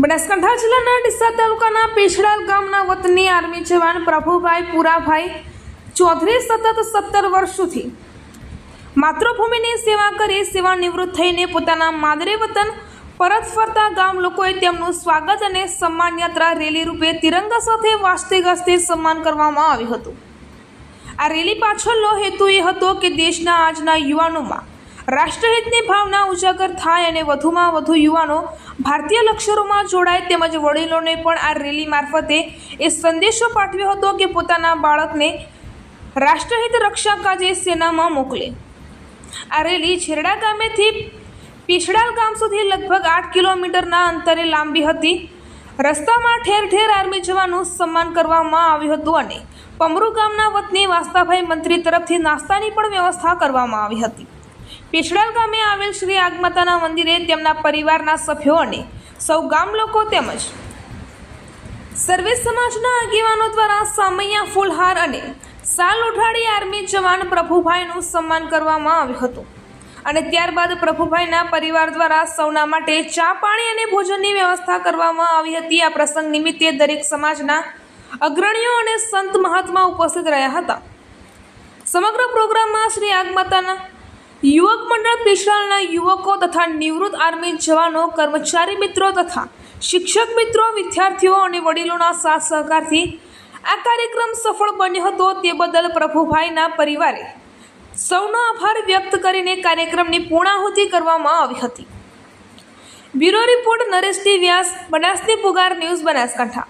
બનાસકાંઠા જિલ્લાના ડીસા તાલુકાના પેછડાલ ગામના વતની આર્મી જવાન પ્રભુભાઈ પુરાભાઈ ચૌધરી સતત સત્તર વર્ષોથી માતૃભૂમિની સેવા કરી સેવા નિવૃત્ત થઈને પોતાના માદરે વતન પરત ફરતા ગામ લોકોએ તેમનું સ્વાગત અને સન્માન યાત્રા રેલી રૂપે તિરંગા સાથે વાસ્તે ગાસ્તે સન્માન કરવામાં આવ્યું હતું. આ રેલી પાછળનો હેતુ એ હતો કે દેશના આજના યુવાનોમાં રાષ્ટ્રહિતની ભાવના ઉજાગર થાય અને વધુમાં વધુ યુવાનો ભારતીય લક્ષરોમાં જોડાય તેમજ વડીલોને પણ આ રેલી મારફતે એ સંદેશો પાઠવ્યો હતો કે પોતાના બાળકને રાષ્ટ્રહિત રક્ષા કાજે સેનામાં મોકલે. આ રેલી છેરડા ગામેથી પીછડાલ ગામ સુધી લગભગ આઠ કિલોમીટરના અંતરે લાંબી હતી. રસ્તામાં ઠેર ઠેર આર્મી જવાનું સન્માન કરવામાં આવ્યું હતું અને પમરુ ગામના વતની વાસ્તાભાઈ મંત્રી તરફથી નાસ્તાની પણ વ્યવસ્થા કરવામાં આવી હતી. પીછડાલ ગામે આવેલ શ્રી આગમાતાના મંદિરે તેમના પરિવારના સભ્યો અને સૌ ગામ લોકો તેમજ સર્વે સમાજના આગેવાનો દ્વારા સામૈયા ફૂલહાર અને સાલ ઉઠાડી આર્મી જવાન પ્રભુભાઈનું સન્માન કરવામાં આવ્યું હતું. અને ત્યારબાદ પ્રભુભાઈના પરિવાર દ્વારા સૌના માટે ચા પાણી અને ભોજનની વ્યવસ્થા કરવામાં આવી હતી. આ પ્રસંગ નિમિત્તે દરેક સમાજના અગ્રણીઓ અને સંત મહાત્મા ઉપસ્થિત રહ્યા હતા. સમગ્ર પ્રોગ્રામમાં શ્રી આગમાતાના યુવક મંડળ પિશાળના યુવકો તથા નિવૃત્ત આર્મી જવાનો, કર્મચારી મિત્રો તથા શિક્ષક મિત્રો, વિદ્યાર્થીઓ અને વડીલોના સાથ સહકારથી આ કાર્યક્રમ સફળ બન્યો હતો તે બદલ પ્રભુભાઈના પરિવારે સૌનો આભાર વ્યક્ત કરીને કાર્યક્રમની પૂર્ણાહુતિ કરવામાં આવી હતી. બ્યુરો રિપોર્ટ નરેશ વ્યાસ, બનાસની પુગાર ન્યૂઝ બનાસકાંઠા.